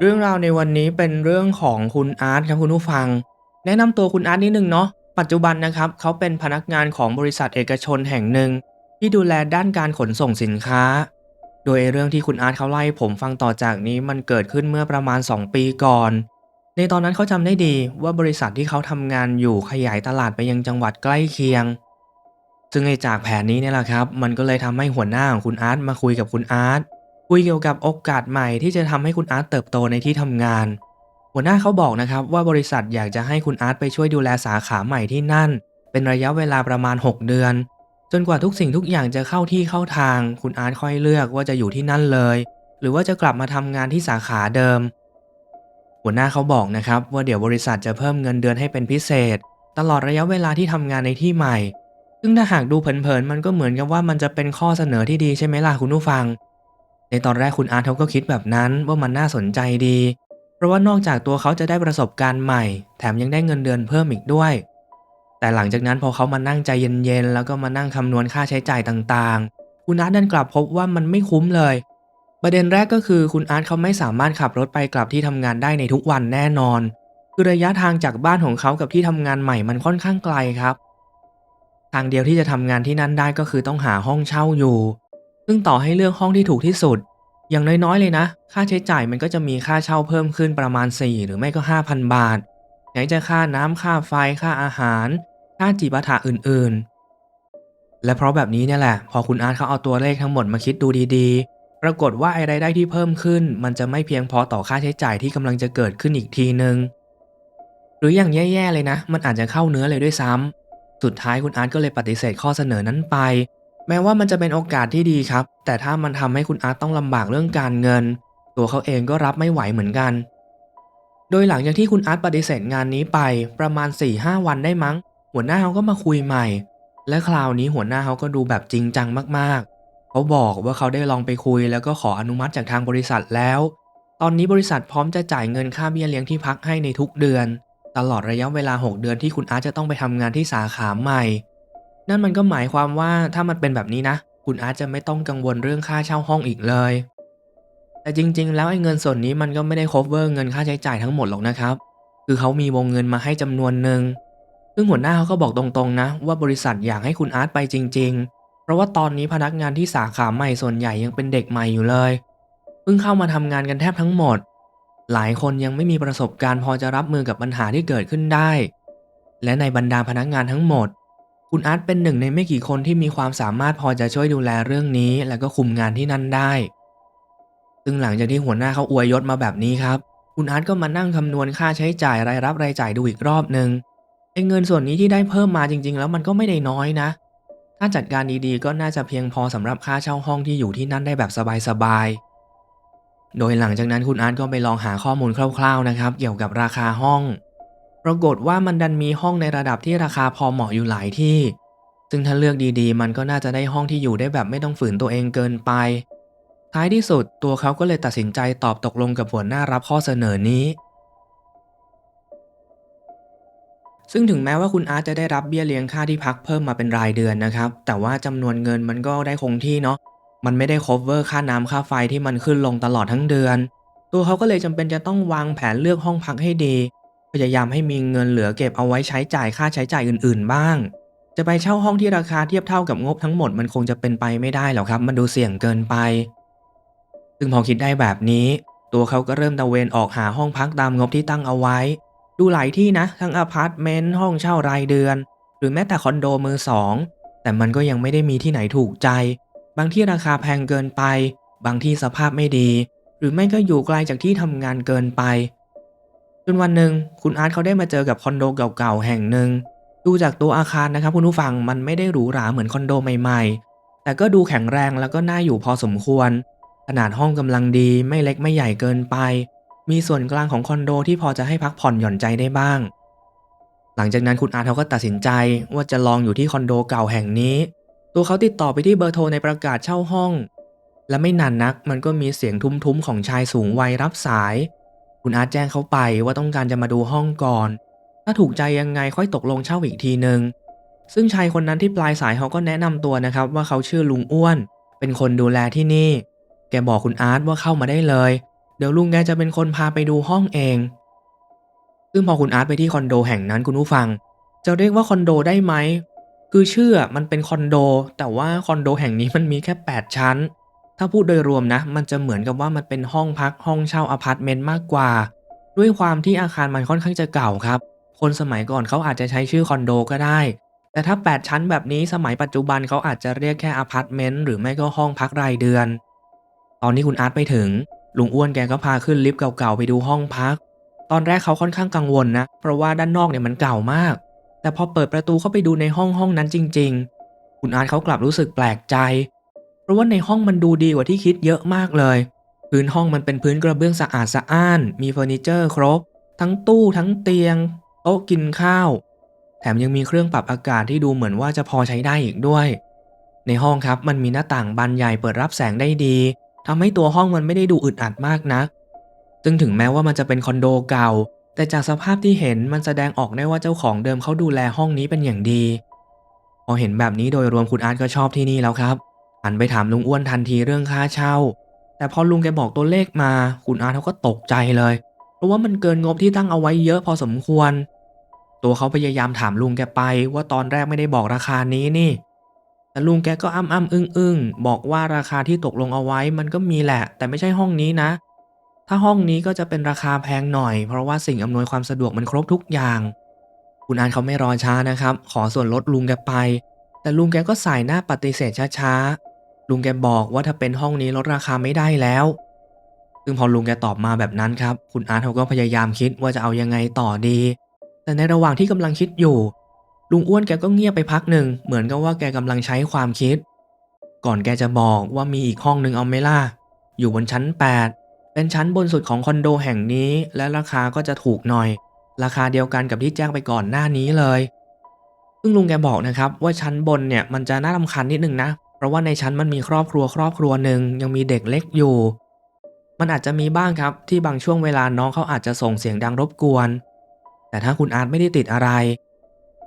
เรื่องราวในวันนี้เป็นเรื่องของคุณอาร์ตครับคุณผู้ฟัง แนะนำตัวคุณอาร์ตนิดนึงเนาะปัจจุบันนะครับเขาเป็นพนักงานของบริษัทเอกชนแห่งหนึ่ง ที่ดูแลด้านการขนส่งสินค้า โดยเรื่องที่คุณอาร์ตเขาไล่ผมฟังต่อจากนี้มันเกิดขึ้นเมื่อประมาณ 2 ปีก่อน ในตอนนั้นเขาจำได้ดีว่าบริษัทที่เขาทำงานอยู่ขยายตลาดไปยังจังหวัดใกล้เคียง ซึ่งในจากแผนนี้เนี่ยแหละครับ มันก็เลยทำให้หัวหน้าของคุณอาร์ตมาคุยกับคุณอาร์ต คุยเกี่ยวกับโอกาสใหม่ที่จะทำให้คุณอาร์ตเติบโตในที่ทำงาน หัวหน้าเขาบอกนะครับว่าบริษัทอยากจะให้คุณอาร์ตไปช่วยดูแลสาขาใหม่ที่นั่น เป็นระยะเวลาประมาณ 6 เดือน จนกว่าทุกสิ่งทุกอย่างจะเข้าที่เข้าทาง คุณอาร์ตค่อยเลือกว่าจะอยู่ที่นั่นเลย หรือว่าจะกลับมาทำงานที่สาขาเดิม หัวหน้าเขาบอกนะครับว่าเดี๋ยวบริษัทจะเพิ่มเงินเดือนให้เป็นพิเศษ ตลอดระยะเวลาที่ทำงานในที่ใหม่ ซึ่งถ้าหากดูเผินๆมันก็เหมือนกับว่ามันจะเป็นข้อเสนอที่ดีใช่ไหมล่ะคุณผู้ฟัง ในตอนแรกคุณอาร์ตเขาก็คิดแบบนั้นว่ามันน่าสนใจดี เพราะว่านอกจากตัวเขาจะได้ประสบการณ์ใหม่ แถมยังได้เงินเดือนเพิ่มอีกด้วย แต่หลังจากนั้นพอเขามานั่งใจเย็นๆแล้วก็มานั่งคำนวณค่าใช้จ่ายต่างๆ คุณอาร์ตดันกลับพบว่ามันไม่คุ้มเลย ประเด็นแรกก็คือคุณอาร์ตเขาไม่สามารถขับรถไปกลับที่ทำงานได้ในทุกวันแน่นอนคือระยะทางจากบ้านของเขากับที่ทำงานใหม่มันค่อนข้างไกลครับ ทางเดียวที่จะทำงานที่นั่นได้ก็คือต้องหาห้องเช่าอยู่ ซึ่งต่อให้เลือกห้องที่ถูกที่สุด อย่างน้อยๆเลยนะ ค่าใช้จ่ายมันก็จะมีค่าเช่าเพิ่มขึ้นประมาณ 4 หรือไม่ก็ 5,000 บาท ไหนจะค่าน้ำค่าไฟค่าอาหาร ค่าจิปาถะอื่นๆ และเพราะแบบนี้เนี่ยแหละ พอคุณอาร์ตเขาเอาตัวเลขทั้งหมดมาคิดดูดีๆ ปรากฏว่าไอ้รายได้ที่เพิ่มขึ้น มันจะไม่เพียงพอต่อค่าใช้จ่ายที่กำลังจะเกิดขึ้นอีกทีนึงหรืออย่างแย่ๆเลยนะ มันอาจจะเข้าเนื้อเลยด้วยซ้ำสุดท้ายคุณอาร์ตก็เลยปฏิเสธข้อเสนอนั้นไป แม้ว่ามันจะเป็นโอกาสที่ดีครับ แต่ถ้ามันทำให้คุณอาร์ตต้องลำบากเรื่องการเงิน ตัวเขาเองก็รับไม่ไหวเหมือนกัน โดยหลังจากที่คุณอาร์ตปฏิเสธงานนี้ไปประมาณ4-5วันได้มั้ง หัวหน้าเขาก็มาคุยใหม่ และคราวนี้หัวหน้าเขาก็ดูแบบจริงจังมากๆ เขาบอกว่าเขาได้ลองไปคุย แล้วก็ขออนุมัติจากทางบริษัทแล้ว ตอนนี้บริษัทพร้อมจะจ่ายเงินค่าเบี้ยเลี้ยงที่พักให้ในทุกเดือน ตลอดระยะเวลา 6 เดือนที่คุณอาร์ตจะต้องไปทำงานที่สาขาใหม่ นั่นมันก็หมายความว่าถ้ามันเป็นแบบนี้นะ คุณอาร์ตจะไม่ต้องกังวลเรื่องค่าเช่าห้องอีกเลย แต่จริง ๆ แล้วไอ้เงินส่วนนี้มันก็ไม่ได้ cover เงินค่าใช้จ่ายทั้งหมดหรอกนะครับ คือเขามีวงเงินมาให้จำนวนหนึ่งซึ่งหัวหน้าเขาก็บอกตรงๆนะ ว่าบริษัทอยากให้คุณอาร์ตไปจริง ๆ เพราะว่าตอนนี้พนักงานที่สาขาใหม่ส่วนใหญ่ยังเป็นเด็กใหม่อยู่เลยเพิ่งเข้ามาทำงานกันแทบทั้งหมด หลายคนยังไม่มีประสบการณ์พอจะรับมือกับปัญหาที่เกิดขึ้นได้ และในบรรดาพนักงานทั้งหมด คุณอาร์ตเป็นหนึ่งในไม่กี่คนที่มีความสามารถพอจะช่วยดูแลเรื่องนี้ และก็คุมงานที่นั่นได้ ซึ่งหลังจากที่หัวหน้าเขาอวยยศมาแบบนี้ครับ คุณอาร์ตก็มานั่งคำนวณค่าใช้จ่ายรายรับรายจ่ายดูอีกรอบหนึ่งไอ้เงินส่วนนี้ที่ได้เพิ่มมาจริง ๆ แล้วมันก็ไม่ได้น้อยนะ ถ้าจัดการดีๆ ก็น่าจะเพียงพอสำหรับค่าเช่าห้องที่อยู่ที่นั่นได้แบบสบายๆ โดยหลังจากนั้นคุณอาร์ตก็ไปลองหาข้อมูลคร่าว ๆนะครับ เกี่ยวกับราคาห้อง รากฏว่ามันดันมีห้องในระดับที่ราคาพอเหมาะอยู่หลายที่ ซึ่งถ้าเลือกดีๆ มันก็น่าจะได้ห้องที่อยู่ได้แบบไม่ต้องฝืนตัวเองเกินไป ท้ายที่สุดตัวเขาก็เลยตัดสินใจตอบตกลงกับหัวหน้ารับข้อเสนอนี้ ซึ่งถึงแม้ว่าคุณอาร์ตจะได้รับเบี้ยเลี้ยงค่าที่พักเพิ่มมาเป็นรายเดือนนะครับ แต่ว่าจำนวนเงินมันก็ได้คงที่เนาะ มันไม่ได้ cover ค่าน้ำค่าไฟที่มันขึ้นลงตลอดทั้งเดือน ตัวเขาก็เลยจำเป็นจะต้องวางแผนเลือกห้องพักให้ดี พยายามให้มีเงินเหลือเก็บเอาไว้ใช้จ่ายค่าใช้จ่ายอื่นๆ บ้าง จะไปเช่าห้องที่ราคาเทียบเท่ากับงบทั้งหมดมันคงจะเป็นไปไม่ได้หรอกครับ มันดูเสี่ยงเกินไป ซึ่งพอคิดได้แบบนี้ ตัวเขาก็เริ่มตะเวนออกหาห้องพักตามงบที่ตั้งเอาไว้ ดูหลายที่นะ ทั้งอพาร์ตเมนต์ห้องเช่ารายเดือน หรือแม้แต่คอนโดมือสอง แต่มันก็ยังไม่ได้มีที่ไหนถูกใจ บางที่ราคาแพงเกินไป บางที่สภาพไม่ดี หรือไม่ก็อยู่ไกลจากที่ทำงานเกินไป จนวันหนึ่งคุณอาร์ตเขาได้มาเจอกับคอนโดเก่าๆแห่งหนึ่งดูจากตัวอาคารนะครับคุณผู้ฟังมันไม่ได้หรูหราเหมือนคอนโดใหม่ๆ แต่ก็ดูแข็งแรงแล้วก็น่าอยู่พอสมควร ขนาดห้องกำลังดีไม่เล็กไม่ใหญ่เกินไป มีส่วนกลางของคอนโดที่พอจะให้พักผ่อนหย่อนใจได้บ้าง หลังจากนั้นคุณอาร์ตเขาก็ตัดสินใจว่าจะลองอยู่ที่คอนโดเก่าแห่งนี้ ตัวเขาติดต่อไปที่เบอร์โทรในประกาศเช่าห้อง และไม่นานนักมันก็มีเสียงทุ้มๆของชายสูงวัยรับสาย คุณอาร์ตแจ้งเขาไปว่าต้องการจะมาดูห้องก่อน ถ้าถูกใจยังไงค่อยตกลงเช่าอีกทีหนึ่งซึ่งชายคนนั้นที่ปลายสายเขาก็แนะนำตัวนะครับ ว่าเขาชื่อลุงอ้วน เป็นคนดูแลที่นี่ แกบอกคุณอาร์ตว่าเข้ามาได้เลย เดี๋ยวลุงแกจะเป็นคนพาไปดูห้องเอง ซึ่งพอคุณอาร์ตไปที่คอนโดแห่งนั้นคุณผู้ฟัง จะเรียกว่าคอนโดได้ไหม คือชื่อมันเป็นคอนโด แต่ว่าคอนโดแห่งนี้มันมีแค่ 8 ชั้น ถ้าพูดโดยรวมนะ มันจะเหมือนกับว่ามันเป็นห้องพักห้องเช่าอพาร์ตเมนต์มากกว่า ด้วยความที่อาคารมันค่อนข้างจะเก่าครับ คนสมัยก่อนเขาอาจจะใช้ชื่อคอนโดก็ได้ แต่ถ้า 8 ชั้นแบบนี้สมัยปัจจุบันเขาอาจจะเรียกแค่อพาร์ตเมนต์หรือไม่ก็ห้องพักรายเดือน ตอนที่คุณอาร์ตไปถึง ลุงอ้วนแกก็พาขึ้นลิฟต์เก่าๆไปดูห้องพัก ตอนแรกเขาค่อนข้างกังวลนะ เพราะว่าด้านนอกเนี่ยมันเก่ามาก แต่พอเปิดประตูเข้าไปดูในห้องห้องนั้นจริง ๆ คุณอาร์ตเขากลับรู้สึกแปลกใจ ราะว่าในห้องมันดูดีกว่าที่คิดเยอะมากเลย พื้นห้องมันเป็นพื้นกระเบื้องสะอาดสะอ้าน มีเฟอร์นิเจอร์ครบ ทั้งตู้ทั้งเตียง โต๊ะกินข้าว แถมยังมีเครื่องปรับอากาศที่ดูเหมือนว่าจะพอใช้ได้อีกด้วย ในห้องครับมันมีหน้าต่างบานใหญ่เปิดรับแสงได้ดีทำให้ตัวห้องมันไม่ได้ดูอึดอัดมากนัก ซึ่งถึงแม้ว่ามันจะเป็นคอนโดเก่า แต่จากสภาพที่เห็นมันแสดงออกได้ว่าเจ้าของเดิมเขาดูแลห้องนี้เป็นอย่างดี พอเห็นแบบนี้โดยรวมคุณอาร์ตก็ชอบที่นี่แล้วครับ หันไปถามลุงอ้วนทันทีเรื่องค่าเช่า แต่พอลุงแกบอกตัวเลขมา คุณอาร์ตเขาก็ตกใจเลย เพราะว่ามันเกินงบที่ตั้งเอาไว้เยอะพอสมควร ตัวเขาพยายามถามลุงแกไปว่าตอนแรกไม่ได้บอกราคานี้นี่ แต่ลุงแกก็อ้ำอ้ำอึ้งอึ้งบอกว่าราคาที่ตกลงเอาไว้มันก็มีแหละ แต่ไม่ใช่ห้องนี้นะ ถ้าห้องนี้ก็จะเป็นราคาแพงหน่อย เพราะว่าสิ่งอำนวยความสะดวกมันครบทุกอย่างคุณอานเขาไม่รอช้านะครับ ขอส่วนลดลุงแกไป แต่ลุงแกก็สายหน้าปฏิเสธช้าๆ ลุงแกบอกว่าถ้าเป็นห้องนี้ลดราคาไม่ได้แล้ว ซึ่งพอลุงแกตอบมาแบบนั้นครับ คุณอาร์ตเขาก็พยายามคิดว่าจะเอายังไงต่อดี แต่ในระหว่างที่กำลังคิดอยู่ ลุงอ้วนแกก็เงียบไปพักหนึ่ง เหมือนกับว่าแกกำลังใช้ความคิด ก่อนแกจะบอกว่ามีอีกห้องหนึ่งเอาไหมล่ะ อยู่บนชั้น 8 เป็นชั้นบนสุดของคอนโดแห่งนี้ และราคาก็จะถูกหน่อย ราคาเดียวกันกับที่แจ้งไปก่อนหน้านี้เลย ซึ่งลุงแกบอกนะครับว่าชั้นบนเนี่ยมันจะน่ารำคาญนิดนึงนะ เพราะว่าในชั้นมันมีครอบครัวครอบครัวหนึ่งยังมีเด็กเล็กอยู่ มันอาจจะมีบ้างครับที่บางช่วงเวลาน้องเขาอาจจะส่งเสียงดังรบกวน แต่ถ้าคุณอาร์ตไม่ได้ติดอะไร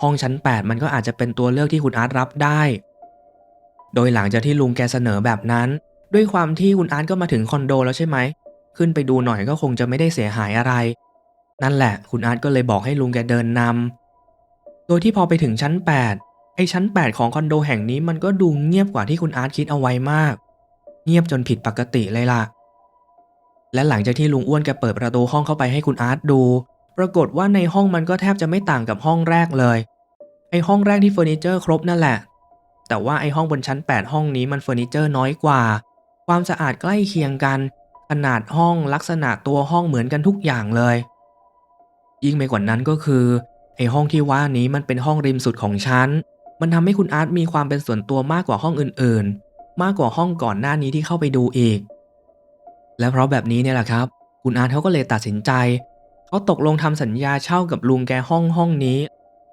ห้องชั้น 8 มันก็อาจจะเป็นตัวเลือกที่คุณอาร์ตรับได้ โดยหลังจากที่ลุงแกเสนอแบบนั้น ด้วยความที่คุณอาร์ตก็มาถึงคอนโดแล้วใช่ไหม ขึ้นไปดูหน่อยก็คงจะไม่ได้เสียหายอะไร นั่นแหละ คุณอาร์ตก็เลยบอกให้ลุงแกเดินนำโดยที่พอไปถึงชั้น 8 ไอชั้น 8 ของคอนโดแห่งนี้มันก็ดูเงียบกว่าที่คุณอาร์ตคิดเอาไว้มาก เงียบจนผิดปกติเลยล่ะ และหลังจากที่ลุงอ้วนแกเปิดประตูห้องเข้าไปให้คุณอาร์ตดู ปรากฏว่าในห้องมันก็แทบจะไม่ต่างกับห้องแรกเลย ไอห้องแรกที่เฟอร์นิเจอร์ครบนั่นแหละ แต่ว่าไอห้องบนชั้น 8 ห้องนี้มันเฟอร์นิเจอร์น้อยกว่า ความสะอาดใกล้เคียงกัน ขนาดห้องลักษณะตัวห้องเหมือนกันทุกอย่างเลย ยิ่งไปกว่านั้นก็คือไอห้องที่ว่านี้มันเป็นห้องริมสุดของชั้น มันทำให้คุณอาร์ตมีความเป็นส่วนตัวมากกว่าห้องอื่นๆ มากกว่าห้องก่อนหน้านี้ที่เข้าไปดูอีก และเพราะแบบนี้เนี่ยแหละครับ คุณอาร์ตเขาก็เลยตัดสินใจเขาตกลงทำสัญญาเช่ากับลุงแกห้องห้องนี้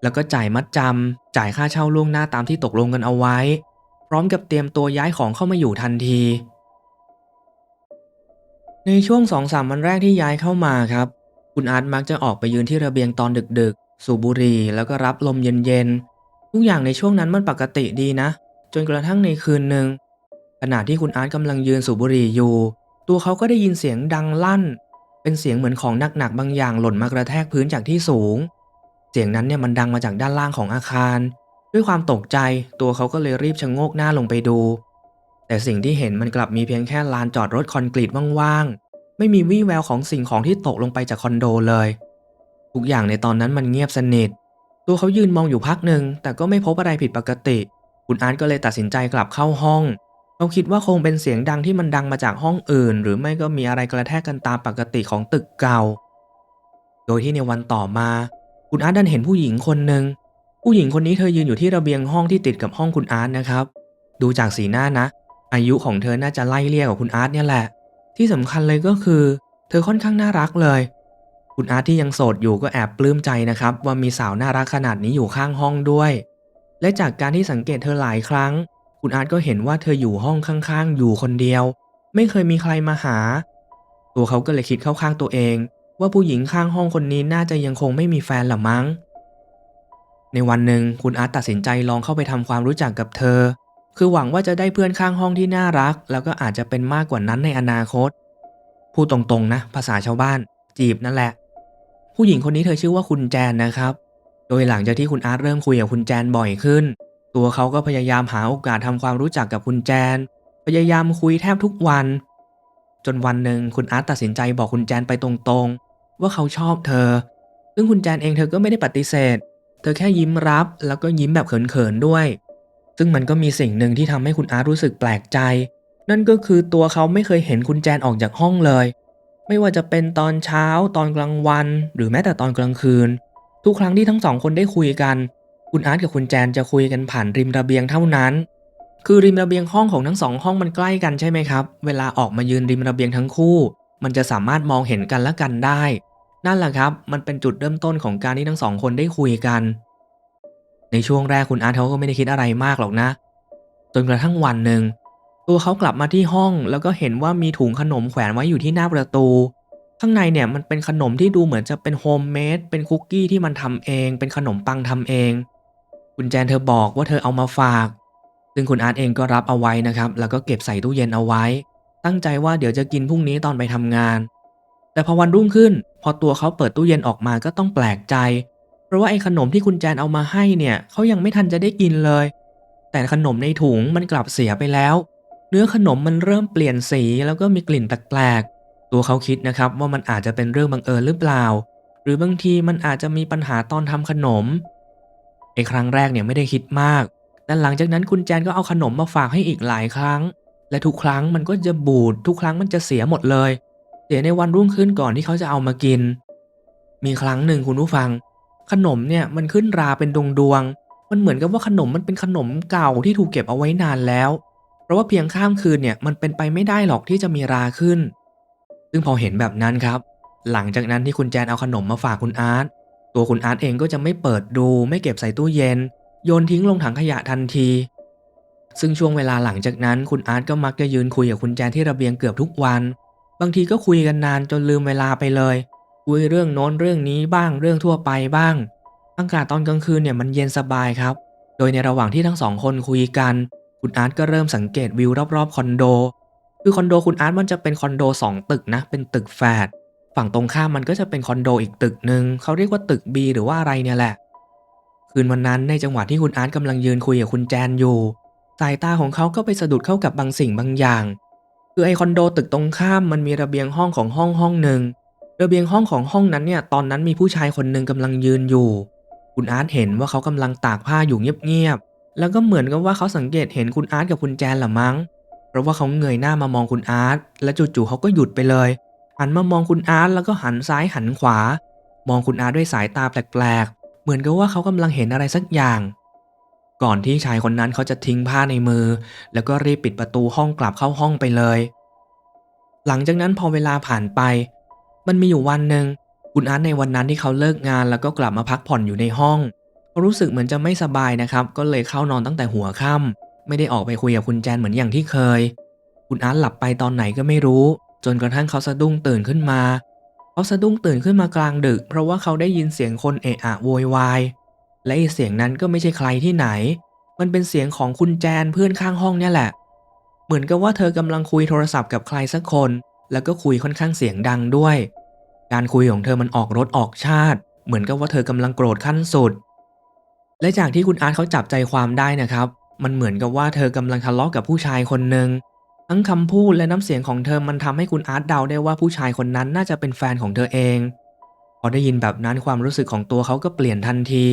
แล้วก็จ่ายมัดจำจ่ายค่าเช่าล่วงหน้าตามที่ตกลงกันเอาไว้ พร้อมกับเตรียมตัวย้ายของเข้ามาอยู่ทันที ในช่วงสองสามวันแรกที่ย้ายเข้ามาครับ คุณอาร์ตมักจะออกไปยืนที่ระเบียงตอนดึกๆ สูบบุหรี่แล้วก็รับลมเย็นๆ ทุกอย่างในช่วงนั้นมันปกติดีนะ จนกระทั่งในคืนหนึ่งขณะที่คุณอาร์ตกำลังยืนสูบบุหรี่อยู่ ตัวเขาก็ได้ยินเสียงดังลั่น เป็นเสียงเหมือนของหนักๆบางอย่างหล่นมากระแทกพื้นจากที่สูง เสียงนั้นเนี่ยมันดังมาจากด้านล่างของอาคาร ด้วยความตกใจ ตัวเขาก็เลยรีบชะโงกหน้าลงไปดู แต่สิ่งที่เห็นมันกลับมีเพียงแค่ลานจอดรถคอนกรีตว่างๆ ไม่มีวี่แววของสิ่งของที่ตกลงไปจากคอนโดเลย ทุกอย่างในตอนนั้นมันเงียบสนิท ตัวเขายืนมองอยู่พักหนึ่งแต่ก็ไม่พบอะไรผิดปกติ คุณอาร์ตก็เลยตัดสินใจกลับเข้าห้อง เขาคิดว่าคงเป็นเสียงดังที่มันดังมาจากห้องอื่น หรือไม่ก็มีอะไรกระแทกกันตามปกติของตึกเก่า โดยที่ในวันต่อมา คุณอาร์ตดันเห็นผู้หญิงคนหนึ่งผู้หญิงคนนี้เธอยืนอยู่ที่ระเบียงห้องที่ติดกับห้องคุณอาร์ตนะครับ ดูจากสีหน้านะ อายุของเธอน่าจะไล่เลี่ยกับคุณอาร์ตเนี่ยแหละ ที่สำคัญเลยก็คือ เธอค่อนข้างน่ารักเลย คุณอาร์ตที่ยังโสดอยู่ก็แอบปลื้มใจนะครับ ว่ามีสาวน่ารักขนาดนี้อยู่ข้างห้องด้วย และจากการที่สังเกตเธอหลายครั้ง คุณอาร์ตก็เห็นว่าเธออยู่ห้องข้างๆ อยู่คนเดียว ไม่เคยมีใครมาหา ตัวเขาก็เลยคิดเข้าข้างตัวเอง ว่าผู้หญิงข้างห้องคนนี้น่าจะยังคงไม่มีแฟนหรือมั้ง ในวันหนึ่งคุณอาร์ตตัดสินใจลองเข้าไปทำความรู้จักกับเธอ คือหวังว่าจะได้เพื่อนข้างห้องที่น่ารัก แล้วก็อาจจะเป็นมากกว่านั้นในอนาคตพูดตรงๆนะ ภาษาชาวบ้าน จีบนั่นแหละ ผู้หญิงคนนี้เธอชื่อว่าคุณแจนนะครับ โดยหลังจากที่คุณอาร์ตเริ่มคุยกับคุณแจนบ่อยขึ้น ตัวเขาก็พยายามหาโอกาสทำความรู้จักกับคุณแจน พยายามคุยแทบทุกวัน จนวันหนึ่งคุณอาร์ตตัดสินใจบอกคุณแจนไปตรงๆ ว่าเขาชอบเธอ ซึ่งคุณแจนเองเธอก็ไม่ได้ปฏิเสธ เธอแค่ยิ้มรับ แล้วก็ยิ้มแบบเขินๆด้วย ซึ่งมันก็มีสิ่งหนึ่งที่ทำให้คุณอาร์ตรู้สึกแปลกใจ นั่นก็คือตัวเขาไม่เคยเห็นคุณแจนออกจากห้องเลย ไม่ว่าจะเป็นตอนเช้าตอนกลางวัน หรือแม้แต่ตอนกลางคืน ทุกครั้งที่ทั้งสองคนได้คุยกัน คุณอาร์ตกับคุณแจนจะคุยกันผ่านริมระเบียงเท่านั้น คือริมระเบียงห้องของทั้งสองห้องมันใกล้กันใช่ไหมครับ เวลาออกมายืนริมระเบียงทั้งคู่ มันจะสามารถมองเห็นกันและกันได้ นั่นแหละครับ มันเป็นจุดเริ่มต้นของการที่ทั้งสองคนได้คุยกัน ในช่วงแรกคุณอาร์ตเขาก็ไม่ได้คิดอะไรมากหรอกนะ จนกระทั่งวันหนึ่ง ตัวเขากลับมาที่ห้องแล้วก็เห็นว่ามีถุงขนมแขวนไว้อยู่ที่หน้าประตู ข้างในเนี่ยมันเป็นขนมที่ดูเหมือนจะเป็นโฮมเมดเป็นคุกกี้ที่มันทำเอง เป็นขนมปังทำเอง คุณแจนเธอบอกว่าเธอเอามาฝาก ซึ่งคุณอาร์ตเองก็รับเอาไว้นะครับ แล้วก็เก็บใส่ตู้เย็นเอาไว้ ตั้งใจว่าเดี๋ยวจะกินพรุ่งนี้ตอนไปทำงาน แต่พอวันรุ่งขึ้น พอตัวเขาเปิดตู้เย็นออกมาก็ต้องแปลกใจ เพราะว่าไอ้ขนมที่คุณแจนเอามาให้เนี่ยเขายังไม่ทันจะได้กินเลย แต่ขนมในถุงมันกลับเสียไปแล้ว เนื้อขนมมันเริ่มเปลี่ยนสีแล้วก็มีกลิ่นแปลกๆ ตัวเขาคิดนะครับว่ามันอาจจะเป็นเรื่องบังเอิญหรือเปล่า หรือบางทีมันอาจจะมีปัญหาตอนทำขนมไอ้ครั้งแรกเนี่ยไม่ได้คิดมาก แต่หลังจากนั้นคุณแจนก็เอาขนมมาฝากให้อีกหลายครั้ง และทุกครั้งมันก็จะบูด ทุกครั้งมันจะเสียหมดเลย เสียในวันรุ่งขึ้นก่อนที่เขาจะเอามากิน มีครั้งหนึ่งคุณผู้ฟัง ขนมเนี่ยมันขึ้นราเป็นดวงดวงมันเหมือนกับว่าขนมมันเป็นขนมเก่าที่ถูกเก็บเอาไว้นานแล้ว เพราะว่าเพียงข้ามคืนเนี่ยมันเป็นไปไม่ได้หรอกที่จะมีราขึ้น ซึ่งพอเห็นแบบนั้นครับ หลังจากนั้นที่คุณแจนเอาขนมมาฝากคุณอาร์ตตัวคุณอาร์ตเองก็จะไม่เปิดดูไม่เก็บใส่ตู้เย็น โยนทิ้งลงถังขยะทันที ซึ่งช่วงเวลาหลังจากนั้นคุณอาร์ตก็มักจะยืนคุยกับคุณแจนที่ระเบียงเกือบทุกวัน บางทีก็คุยกันนานจนลืมเวลาไปเลย คุยเรื่องโน้นเรื่องนี้บ้างเรื่องทั่วไปบ้าง อากาศตอนกลางคืนเนี่ยมันเย็นสบายครับ โดยในระหว่างที่ทั้งสองคนคุยกัน คุณอาร์ตก็เริ่มสังเกตวิวรอบๆคอนโด คือคอนโดคุณอาร์ตมันจะเป็นคอนโดสองตึกนะ เป็นตึกแฝด ฝั่งตรงข้ามมันก็จะเป็นคอนโดอีกตึกหนึ่ง เขาเรียกว่าตึก B หรือว่าอะไรเนี่ยแหละ คืนวันนั้นในจังหวะที่คุณอาร์ตกำลังยืนคุยกับคุณแจนอยู่ สายตาของเขาก็ไปสะดุดเข้ากับบางสิ่งบางอย่าง คือไอคอนโดตึกตรงข้ามมันมีระเบียงห้องของห้องห้องหนึ่ง ระเบียงห้องของห้องนั้นเนี่ยตอนนั้นมีผู้ชายคนหนึ่งกำลังยืนอยู่ คุณอาร์ตเห็นว่าเขากำลังตากผ้าอยู่เงียบๆ แล้วก็เหมือนกับว่าเขาสังเกตเห็นคุณอาร์ตกับคุณแจนหละมั้ง เพราะว่าเขาเงยหน้ามามองคุณอาร์ตและจู่ๆเขาก็หยุดไปเลย หันมามองคุณอาร์ตแล้วก็หันซ้ายหันขวา มองคุณอาร์ตด้วยสายตาแปลกๆ เหมือนกับว่าเขากำลังเห็นอะไรสักอย่าง ก่อนที่ชายคนนั้นเขาจะทิ้งผ้าในมือ แล้วก็รีบปิดประตูห้องกลับเข้าห้องไปเลย หลังจากนั้นพอเวลาผ่านไป มันมีอยู่วันหนึ่งคุณอาร์ตในวันนั้นที่เขาเลิกงานแล้วก็กลับมาพักผ่อนอยู่ในห้อง รู้สึกเหมือนจะไม่สบายนะครับ ก็เลยเข้านอนตั้งแต่หัวค่ำไม่ได้ออกไปคุยกับคุณแจนเหมือนอย่างที่เคย คุณอาร์ตหลับไปตอนไหนก็ไม่รู้ จนกระทั่งเขาสะดุ้งตื่นขึ้นมา เขาสะดุ้งตื่นขึ้นมากลางดึก เพราะว่าเขาได้ยินเสียงคนเอะอะโวยวาย และเสียงนั้นก็ไม่ใช่ใครที่ไหน มันเป็นเสียงของคุณแจนเพื่อนข้างห้องเนี่ยแหละ เหมือนกับว่าเธอกำลังคุยโทรศัพท์กับใครสักคน แล้วก็คุยค่อนข้างเสียงดังด้วย การคุยของเธอมันออกรถออกชาติ เหมือนกับว่าเธอกำลังโกรธขั้นสุด และจากที่คุณอาร์ตเขาจับใจความได้นะครับ มันเหมือนกับว่าเธอกำลังทะเลาะกับผู้ชายคนหนึ่งทั้งคำพูดและน้ำเสียงของเธอมันทำให้คุณอาร์ตเดาได้ว่าผู้ชายคนนั้นน่าจะเป็นแฟนของเธอเอง พอได้ยินแบบนั้นความรู้สึกของตัวเขาก็เปลี่ยนทันที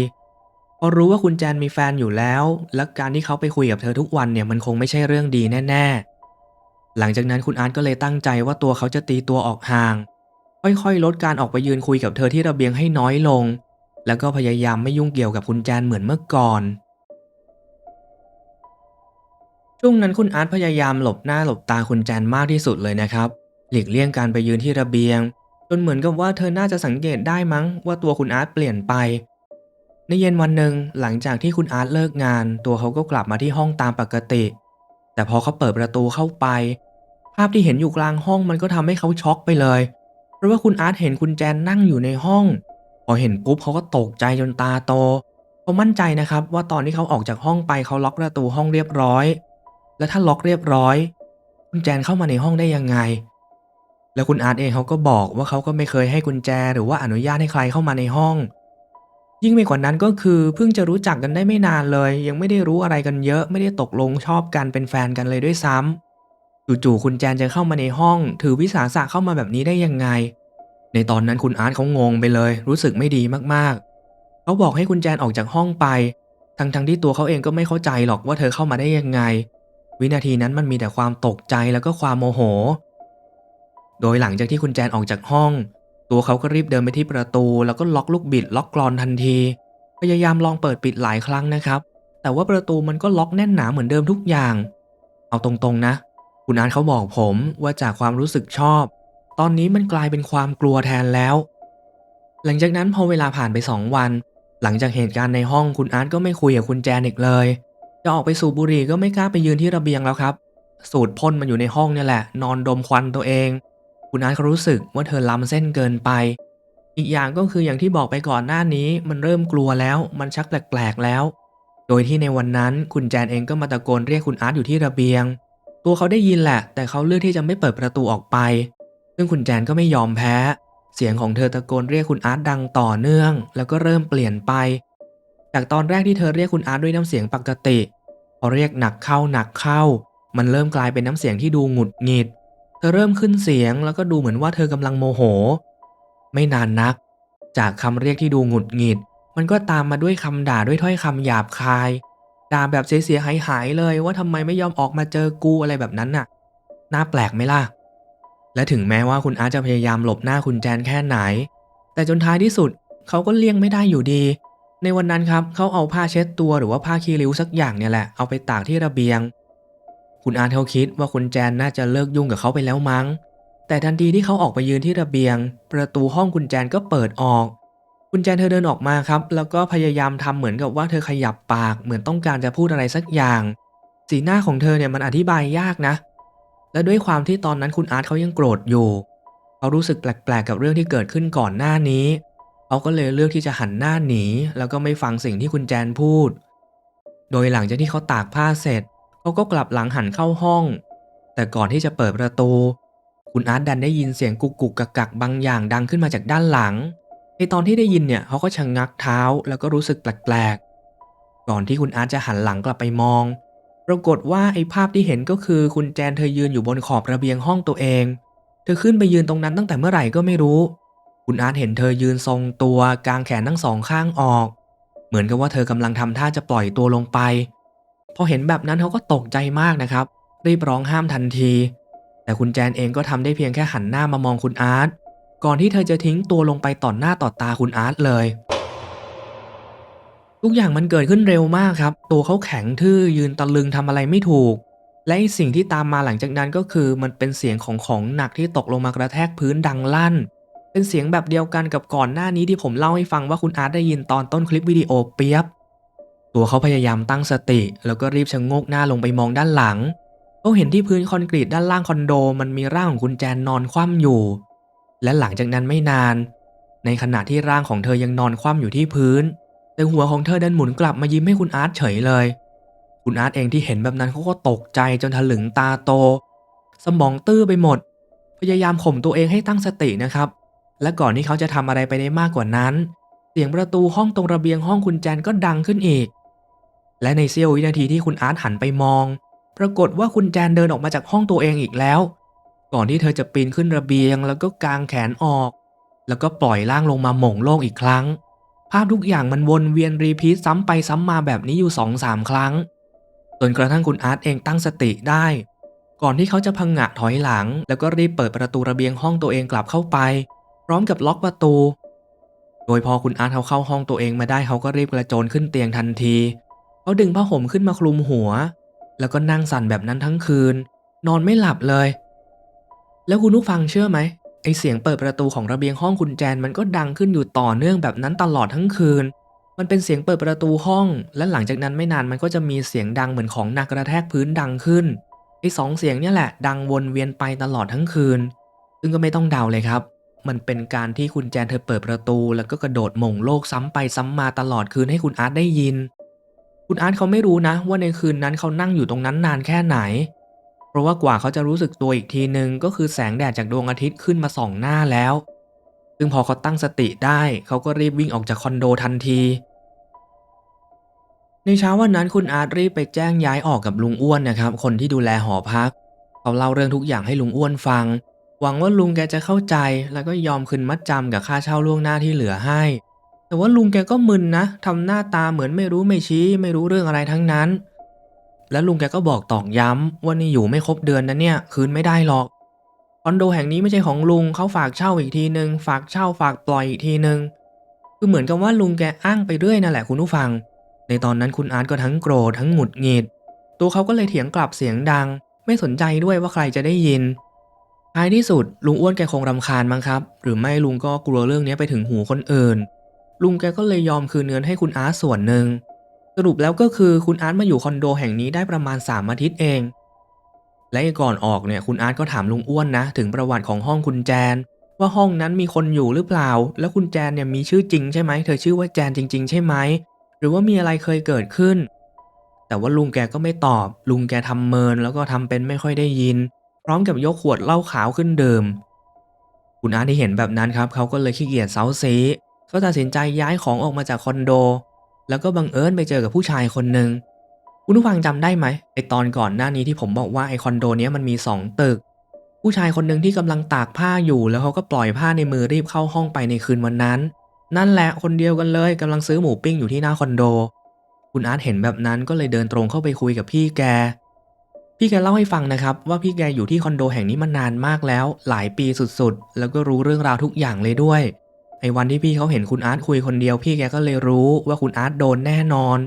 พอรู้ว่าคุณแจนมีแฟนอยู่แล้ว และการที่เขาไปคุยกับเธอทุกวันเนี่ยมันคงไม่ใช่เรื่องดีแน่ ๆ หลังจากนั้นคุณอาร์ตก็เลยตั้งใจว่าตัวเขาจะตีตัวออกห่าง ค่อยๆ ลดการออกไปยืนคุยกับเธอที่ระเบียงให้น้อยลง แล้วก็พยายามไม่ยุ่งเกี่ยวกับคุณแจนเหมือนเมื่อก่อน ช่วงนั้นคุณอาร์ตพยายามหลบหน้าหลบตาคุณแจนมากที่สุดเลยนะครับ หลีกเลี่ยงการไปยืนที่ระเบียง จนเหมือนกับว่าเธอน่าจะสังเกตได้มั้งว่าตัวคุณอาร์ตเปลี่ยนไป ในเย็นวันหนึ่งหลังจากที่คุณอาร์ตเลิกงาน ตัวเขาก็กลับมาที่ห้องตามปกติ แต่พอเขาเปิดประตูเข้าไป ภาพที่เห็นอยู่กลางห้องมันก็ทำให้เขาช็อกไปเลย เพราะว่าคุณอาร์ตเห็นคุณแจนนั่งอยู่ในห้อง พอเห็นปุ๊บเขาก็ตกใจจนตาโตเขามั่นใจนะครับว่าตอนที่เขาออกจากห้องไปเขาล็อกประตูห้องเรียบร้อย และถ้าล็อกเรียบร้อยคุณแจนเข้ามาในห้องได้ยังไง แล้วคุณอาร์ตเองเขาก็บอกว่าเขาก็ไม่เคยให้กุญแจหรือว่าอนุญาตให้ใครเข้ามาในห้อง ยิ่งไปกว่านั้นก็คือเพิ่งจะรู้จักกันได้ไม่นานเลย ยังไม่ได้รู้อะไรกันเยอะ ไม่ได้ตกลงชอบกันเป็นแฟนกันเลยด้วยซ้ำจู่ๆคุณแจนจะเข้ามาในห้อง ถือวิสาสะเข้ามาแบบนี้ได้ยังไง ในตอนนั้นคุณอาร์ตเขางงไปเลย รู้สึกไม่ดีมากๆ เขาบอกให้คุณแจนออกจากห้องไป ทั้งๆที่ตัวเขาเองก็ไม่เข้าใจหรอกว่าเธอเข้ามาได้ยังไง วินาทีนั้นมันมีแต่ความตกใจแล้วก็ความโมโห โดยหลังจากที่คุณแจนออกจากห้อง ตัวเขาก็รีบเดินไปที่ประตู แล้วก็ล็อกลูกบิดล็อกกรอนทันที พยายามลองเปิดปิดหลายครั้งนะครับ แต่ว่าประตูมันก็ล็อกแน่นหนาเหมือนเดิมทุกอย่าง เอาตรงๆนะ คุณอาร์ตเขาบอกผมว่าจากความรู้สึกชอบ ตอนนี้มันกลายเป็นความกลัวแทนแล้ว หลังจากนั้นพอเวลาผ่านไปสองวัน หลังจากเหตุการณ์ในห้องคุณอาร์ตก็ไม่คุยกับคุณแจนอีกเลย จะออกไปสูบบุหรี่ก็ไม่กล้าไปยืนที่ระเบียงแล้วครับ สูดพ่นมันอยู่ในห้องเนี่ยแหละ นอนดมควันตัวเอง คุณอาร์ตเขารู้สึกว่าเธอล้ำเส้นเกินไป อีกอย่างก็คืออย่างที่บอกไปก่อนหน้านี้ มันเริ่มกลัวแล้ว มันชักแปลกๆแล้ว โดยที่ในวันนั้นคุณแจนเองก็มาตะโกนเรียกคุณอาร์ตอยู่ที่ระเบียง ตัวเขาได้ยินแหละ แต่เขาเลือกที่จะไม่เปิดประตูออกไป ซึ่งคุณแจนก็ไม่ยอมแพ้ เสียงของเธอตะโกนเรียกคุณอาร์ตดังต่อเนื่อง แล้วก็เริ่มเปลี่ยนไป จากตอนแรกที่เธอเรียกคุณอาร์ตด้วยน้ำเสียงปกติ พอเรียกหนักเข้าหนักเข้า มันเริ่มกลายเป็นน้ำเสียงที่ดูหงุดหงิด เธอเริ่มขึ้นเสียงแล้วก็ดูเหมือนว่าเธอกำลังโมโห ไม่นานนัก จากคำเรียกที่ดูหงุดหงิด มันก็ตามมาด้วยคำด่าด้วยถ้อยคำหยาบคายด่าแบบเสียหายหายเลยว่าทำไมไม่ยอมออกมาเจอกูอะไรแบบนั้นน่ะ น่าแปลกไหมล่ะ และถึงแม้ว่าคุณอาร์ตจะพยายามหลบหน้าคุณแจนแค่ไหน แต่จนท้ายที่สุดเขาก็เลี่ยงไม่ได้อยู่ดี ในวันนั้นครับเขาเอาผ้าเช็ดตัวหรือว่าผ้าคีริ้วสักอย่างเนี่ยแหละเอาไปตากที่ระเบียง คุณอาร์ตเขาคิดว่าคุณแจนน่าจะเลิกยุ่งกับเขาไปแล้วมั้ง แต่ทันทีที่เขาออกไปยืนที่ระเบียง ประตูห้องคุณแจนก็เปิดออก คุณแจนเธอเดินออกมาครับ แล้วก็พยายามทำเหมือนกับว่าเธอขยับปากเหมือนต้องการจะพูดอะไรสักอย่าง สีหน้าของเธอเนี่ยมันอธิบายยากนะ และด้วยความที่ตอนนั้นคุณอาร์ตเขายังโกรธอยู่เขารู้สึกแปลกๆกับเรื่องที่เกิดขึ้นก่อนหน้านี้เขาก็เลยเลือกที่จะหันหน้าหนี แล้วก็ไม่ฟังสิ่งที่คุณแจนพูด โดยหลังจากที่เขาตากผ้าเสร็จเขาก็กลับหลังหันเข้าห้อง แต่ก่อนที่จะเปิดประตู คุณอาร์ตดันได้ยินเสียงกุกกุกกักกักบางอย่างดังขึ้นมาจากด้านหลัง ในตอนที่ได้ยินเนี่ยเขาก็ชะงงักเท้าแล้วก็รู้สึกแปลกๆก่อนที่คุณอาร์ตจะหันหลังกลับไปมอง ปรากฏว่าไอ้ภาพที่เห็นก็คือคุณแจนเธอยืนอยู่บนขอบระเบียงห้องตัวเอง เธอขึ้นไปยืนตรงนั้นตั้งแต่เมื่อไหร่ก็ไม่รู้ คุณอาร์ตเห็นเธอยืนทรงตัวกางแขนทั้งสองข้างออก เหมือนกับว่าเธอกำลังทำท่าจะปล่อยตัวลงไป พอเห็นแบบนั้นเขาก็ตกใจมากนะครับ รีบร้องห้ามทันที แต่คุณแจนเองก็ทำได้เพียงแค่หันหน้ามามองคุณอาร์ตก่อนที่เธอจะทิ้งตัวลงไปต่อหน้าต่อตาคุณอาร์ตเลย ทุกอย่างมันเกิดขึ้นเร็วมากครับ ตัวเขาแข็งทื่อยืนตะลึงทำอะไรไม่ถูก และสิ่งที่ตามมาหลังจากนั้นก็คือมันเป็นเสียงของของหนักที่ตกลงมากระแทกพื้นดังลั่น เป็นเสียงแบบเดียวกันกับก่อนหน้านี้ที่ผมเล่าให้ฟังว่าคุณอาร์ตได้ยินตอนต้นคลิปวิดีโอเปียบ ตัวเขาพยายามตั้งสติ แล้วก็รีบชะโงกหน้าลงไปมองด้านหลังเขาเห็นที่พื้นคอนกรีตด้านล่างคอนโด มันมีร่างของคุณแจนนอนคว่ำอยู่ และหลังจากนั้นไม่นาน ในขณะที่ร่างของเธอยังนอนคว่ำอยู่ที่พื้น แต่หัวของเธอดันหมุนกลับมายิ้มให้คุณอาร์ตเฉยเลย คุณอาร์ตเองที่เห็นแบบนั้นเขาก็ตกใจจนถลึงตาโต สมองตื้อไปหมด พยายามข่มตัวเองให้ตั้งสตินะครับ และก่อนที่เขาจะทำอะไรไปได้มากกว่านั้น เสียงประตูห้องตรงระเบียงห้องคุณแจนก็ดังขึ้นอีก และในเสี้ยววินาทีที่คุณอาร์ตหันไปมอง ปรากฏว่าคุณแจนเดินออกมาจากห้องตัวเองอีกแล้ว ก่อนที่เธอจะปีนขึ้นระเบียง แล้วก็กางแขนออก แล้วก็ปล่อยร่างลงมาหม่งโลกอีกครั้ง ภาพทุกอย่างมันวนเวียนรีพีทซ้ำไปซ้ำมาแบบนี้อยู่สองสามครั้ง จนกระทั่งคุณอาร์ตเองตั้งสติได้ ก่อนที่เขาจะพังงะถอยหลัง แล้วก็รีบเปิดประตูระเบียงห้องตัวเองกลับเข้าไป พร้อมกับล็อกประตู โดยพอคุณอาร์ตเขาเข้าห้องตัวเองมาได้เขาก็รีบกระโจนขึ้นเตียงทันที เขาดึงผ้าห่มขึ้นมาคลุมหัว แล้วก็นั่งสั่นแบบนั้นทั้งคืน นอนไม่หลับเลย แล้วคุณผู้ฟังเชื่อไหม ไอเสียงเปิดประตูของระเบียงห้องคุณแจนมันก็ดังขึ้นอยู่ต่อเนื่องแบบนั้นตลอดทั้งคืน มันเป็นเสียงเปิดประตูห้อง และหลังจากนั้นไม่นานมันก็จะมีเสียงดังเหมือนของหนักกระแทกพื้นดังขึ้นไอสองเสียงเนี่ยแหละ ดังวนเวียนไปตลอดทั้งคืน ซึ่งก็ไม่ต้องเดาเลยครับ มันเป็นการที่คุณแจนเธอเปิดประตู แล้วก็กระโดดหม่งโลกซ้ำไปซ้ำมาตลอดคืนให้คุณอาร์ตได้ยิน คุณอาร์ตเขาไม่รู้นะ ว่าในคืนนั้นเขานั่งอยู่ตรงนั้นนานแค่ไหน ราะว่ากว่าเขาจะรู้สึกตัวอีกทีหนึ่งก็คือแสงแดดจากดวงอาทิตย์ขึ้นมาส่องหน้าแล้ว ซึ่งพอเขาตั้งสติได้เขาก็รีบวิ่งออกจากคอนโดทันที ในเช้าวันนั้นคุณอาร์ตรีบไปแจ้งย้ายออกกับลุงอ้วนนะครับ คนที่ดูแลหอพัก เขาเล่าเรื่องทุกอย่างให้ลุงอ้วนฟัง หวังว่าลุงแกจะเข้าใจแล้วก็ยอมคืนมัดจำกับค่าเช่าล่วงหน้าที่เหลือให้ แต่ว่าลุงแกก็มึนนะทำหน้าตาเหมือนไม่รู้ไม่ชี้ ไม่รู้เรื่องอะไรทั้งนั้น แล้วลุงแกก็บอกตอกย้ำว่านี่อยู่ไม่ครบเดือนนะเนี่ยคืนไม่ได้หรอกคอนโดแห่งนี้ไม่ใช่ของลุงเขาฝากเช่าอีกทีนึง ฝากเช่าฝากปล่อยอีกทีนึง คือเหมือนกับว่าลุงแกอ้างไปเรื่อยนั่นแหละคุณผู้ฟัง ในตอนนั้นคุณอาร์ตก็ทั้งโกรธทั้งหงุดหงิด ตัวเขาก็เลยเถียงกลับเสียงดัง ไม่สนใจด้วยว่าใครจะได้ยินท้ายที่สุด ลุงอ้วนแกคงรำคาญมั้งครับ หรือไม่ลุงก็กลัวเรื่องนี้ไปถึงหูคนอื่น ลุงแกก็เลยยอมคืนเงินให้คุณอาร์ตส่วนหนึ่ง สรุปแล้วก็คือคุณอาร์ตมาอยู่คอนโดแห่งนี้ได้ประมาณ 3 อาทิตย์เอง และก่อนออกเนี่ยคุณอาร์ตก็ถามลุงอ้วนนะ ถึงประวัติของห้องคุณแจน ว่าห้องนั้นมีคนอยู่หรือเปล่า แล้วคุณแจนเนี่ยมีชื่อจริงใช่ไหมเธอชื่อว่าแจนจริง ๆ ใช่ไหมหรือว่ามีอะไรเคยเกิดขึ้น แต่ว่าลุงแกก็ไม่ตอบ ลุงแกทำเมินแล้วก็ทำเป็นไม่ค่อยได้ยิน พร้อมกับยกขวดเหล้าขาวขึ้นดื่มคุณอาร์ตที่เห็นแบบนั้นครับเขาก็เลยขี้เกียจเซาซีเขาตัดสินใจย้ายของออกมาจากคอนโด แล้วก็บังเอิญไปเจอกับผู้ชายคนหนึ่งคุณผู้ฟังจำได้ไหมไอตอนก่อนหน้านี้ที่ผมบอกว่าไอคอนโดเนี้ยมันมีสองตึก ผู้ชายคนหนึ่งที่กำลังตากผ้าอยู่ แล้วเขาก็ปล่อยผ้าในมือรีบเข้าห้องไปในคืนวันนั้น นั่นแหละคนเดียวกันเลยกำลังซื้อหมูปิ้งอยู่ที่หน้าคอนโด คุณอาร์ตเห็นแบบนั้นก็เลยเดินตรงเข้าไปคุยกับพี่แก พี่แกเล่าให้ฟังนะครับว่าพี่แกอยู่ที่คอนโดแห่งนี้มานานมากแล้ว หลายปีสุดๆ แล้วก็รู้เรื่องราวทุกอย่างเลยด้วย ไอ้วันที่พี่เขาเห็นคุณอาร์ตคุยคนเดียวพี่แกก็เลยรู้ว่าคุณอาร์ตโดนแน่นอน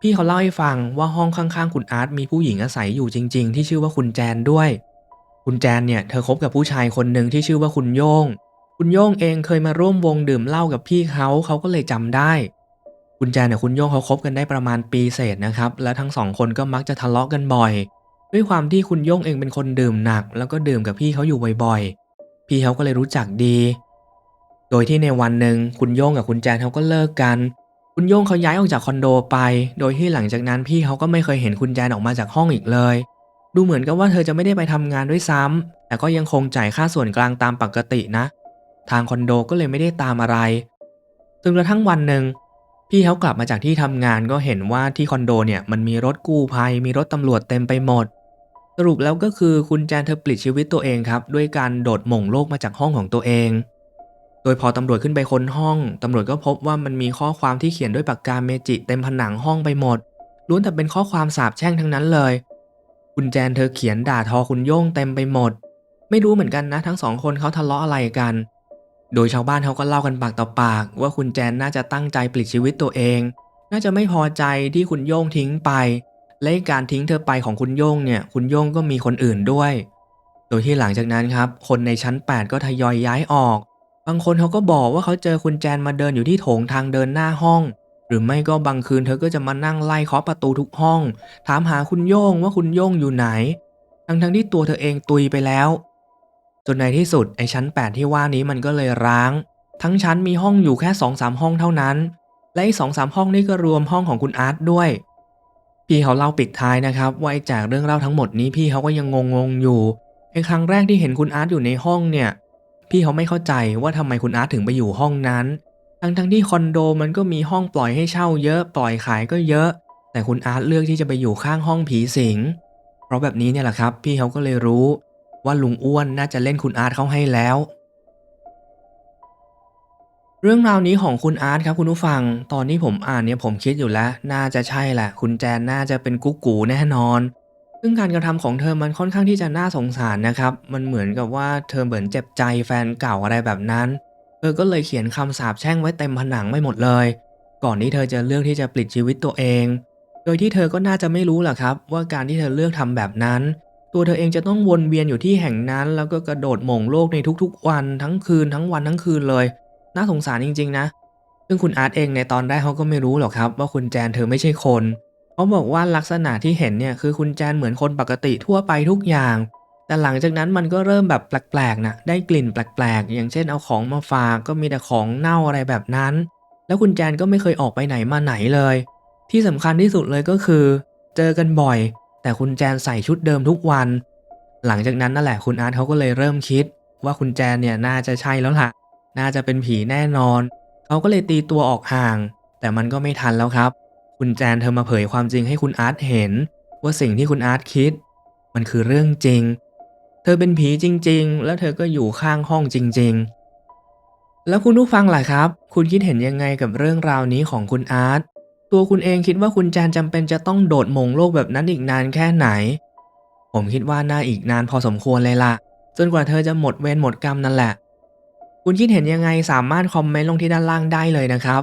พี่เขาเล่าให้ฟังว่าห้องข้างๆ คุณอาร์ตมีผู้หญิงอาศัยอยู่จริง ๆ ที่ชื่อว่าคุณแจนด้วย คุณแจนเนี่ยเธอคบกับผู้ชายคนหนึ่งที่ชื่อว่าคุณโย่ง คุณโย่งเองเคยมาร่วมวงดื่มเหล้ากับพี่เขาเขาก็เลยจำได้ คุณแจนเนี่ยคุณโย่งเขาคบกันได้ประมาณปีเศษนะครับ และทั้งสองคนก็มักจะทะเลาะกันบ่อย ด้วยความที่คุณโย่งเองเป็นคนดื่มหนัก แล้วก็ดื่มกับพี่เขาอยู่บ่อยๆ พี่เขาก็เลยรู้จักดี โดยที่ในวันหนึ่งคุณโย่งกับคุณแจนเขาก็เลิกกัน คุณโย่งเขาย้ายออกจากคอนโดไป โดยที่หลังจากนั้นพี่เขาก็ไม่เคยเห็นคุณแจนออกมาจากห้องอีกเลย ดูเหมือนกับว่าเธอจะไม่ได้ไปทำงานด้วยซ้ำแต่ก็ยังคงจ่ายค่าส่วนกลางตามปกตินะ ทางคอนโดก็เลยไม่ได้ตามอะไรจนกระทั่งวันหนึ่งพี่เขากลับมาจากที่ทำงานก็เห็นว่าที่คอนโดเนี่ยมันมีรถกู้ภัย มีรถตำรวจเต็มไปหมด สรุปแล้วก็คือคุณแจนเธอปลิดชีวิตตัวเองครับ ด้วยการโดดหม่งโลกมาจากห้องของตัวเอง โดยพอตำรวจขึ้นไปค้นห้องตำรวจก็พบว่ามันมีข้อความที่เขียนด้วยปากกาเมจิเต็มผนังห้องไปหมดล้วนแต่เป็นข้อความสาปแช่งทั้งนั้นเลย คุณแจนเธอเขียนด่าทอคุณโย่งเต็มไปหมด ไม่รู้เหมือนกันนะ ทั้งสองคนเขาทะเลาะอะไรกัน โดยชาวบ้านเขาก็เล่ากันปากต่อปาก ว่าคุณแจนน่าจะตั้งใจปลิดชีวิตตัวเอง น่าจะไม่พอใจที่คุณโย่งทิ้งไป และการทิ้งเธอไปของคุณโย่งเนี่ย คุณโย่งก็มีคนอื่นด้วย โดยที่หลังจากนั้นครับ คนในชั้น 8 ก็ทยอยย้ายออก บางคนเขาก็บอกว่าเขาเจอคุณแจนมาเดินอยู่ที่โถงทางเดินหน้าห้อง หรือไม่ก็บางคืนเธอก็จะมานั่งไล่เคาะประตูทุกห้อง ถามหาคุณโย่งว่าคุณโย่งอยู่ไหน ทั้งทั้งที่ตัวเธอเองตุยไปแล้ว จนในที่สุดไอ้ชั้น 8 ที่ว่านี้มันก็เลยร้าง ทั้งชั้นมีห้องอยู่แค่2อสามห้องเท่านั้น และไอ้สองสามห้องนี่ก็รวมห้องของคุณอาร์ตด้วย พี่เขาเล่าปิดท้ายนะครับว่าไอจากเรื่องเล่าทั้งหมดนี้พี่เขาก็ยังงงๆอยู่ไอ้ครั้งแรกที่เห็นคุณอาร์ตอยู่ในห้องเนี่ย พี่เขาไม่เข้าใจว่าทำไมคุณอาร์ตถึงไปอยู่ห้องนั้น ทั้งทั้งๆที่คอนโดมันก็มีห้องปล่อยให้เช่าเยอะปล่อยขายก็เยอะ แต่คุณอาร์ตเลือกที่จะไปอยู่ข้างห้องผีสิง เพราะแบบนี้เนี่ยแหละครับ พี่เขาก็เลยรู้ว่าลุงอ้วนน่าจะเล่นคุณอาร์ตเขาให้แล้ว เรื่องราวนี้ของคุณอาร์ตครับคุณผู้ฟัง ตอนที่ผมอ่านเนี่ยผมคิดอยู่แล้ว น่าจะใช่แหละ คุณแจนน่าจะเป็นกุ๊กกูแน่นอน ซึ่งการกระทำของเธอมันค่อนข้างที่จะน่าสงสารนะครับ มันเหมือนกับว่าเธอเหมือนเจ็บใจแฟนเก่าอะไรแบบนั้น เธอก็เลยเขียนคำสาปแช่งไว้เต็มผนังไม่หมดเลย ก่อนที่เธอจะเลือกที่จะปลิดชีวิตตัวเอง โดยที่เธอก็น่าจะไม่รู้แหละครับ ว่าการที่เธอเลือกทำแบบนั้น ตัวเธอเองจะต้องวนเวียนอยู่ที่แห่งนั้น แล้วก็กระโดดหม่งโลกในทุกๆ วันทั้งคืนทั้งวันทั้งคืนเลย น่าสงสารจริง ๆ นะ ซึ่งคุณอาร์ตเองในตอนแรกเขาก็ไม่รู้หรอกครับ ว่าคุณแจนเธอไม่ใช่คน เขาบอกว่าลักษณะที่เห็นเนี่ยคือคุณแจนเหมือนคนปกติทั่วไปทุกอย่าง แต่หลังจากนั้นมันก็เริ่มแบบแปลกๆนะได้กลิ่นแปลกๆ อย่างเช่นเอาของมาฝากก็มีแต่ของเน่าอะไรแบบนั้น แล้วคุณแจนก็ไม่เคยออกไปไหนมาไหนเลย ที่สำคัญที่สุดเลยก็คือ เจอกันบ่อย แต่คุณแจนใส่ชุดเดิมทุกวัน หลังจากนั้นนั่นแหละคุณอาร์ตเขาก็เลยเริ่มคิด ว่าคุณแจนเนี่ยน่าจะใช่แล้วล่ะ น่าจะเป็นผีแน่นอน เขาก็เลยตีตัวออกห่าง แต่มันก็ไม่ทันแล้วครับ คุณแจนเธอมาเผยความจริงให้คุณอาร์ตเห็น ว่าสิ่งที่คุณอาร์ตคิด มันคือเรื่องจริง เธอเป็นผีจริง ๆ แล้วเธอก็อยู่ข้างห้องจริง ๆ แล้วคุณผู้ฟังล่ะครับ คุณคิดเห็นยังไงกับเรื่องราวนี้ของคุณอาร์ตตัวคุณเองคิดว่าคุณแจนจำเป็นจะต้องโดดมงโลกแบบนั้นอีกนานแค่ไหน ผมคิดว่าน่าอีกนานพอสมควรเลยล่ะ จนกว่าเธอจะหมดเวรหมดกรรมนั่นแหละ คุณคิดเห็นยังไงสามารถคอมเมนต์ลงที่ด้านล่างได้เลยนะครับ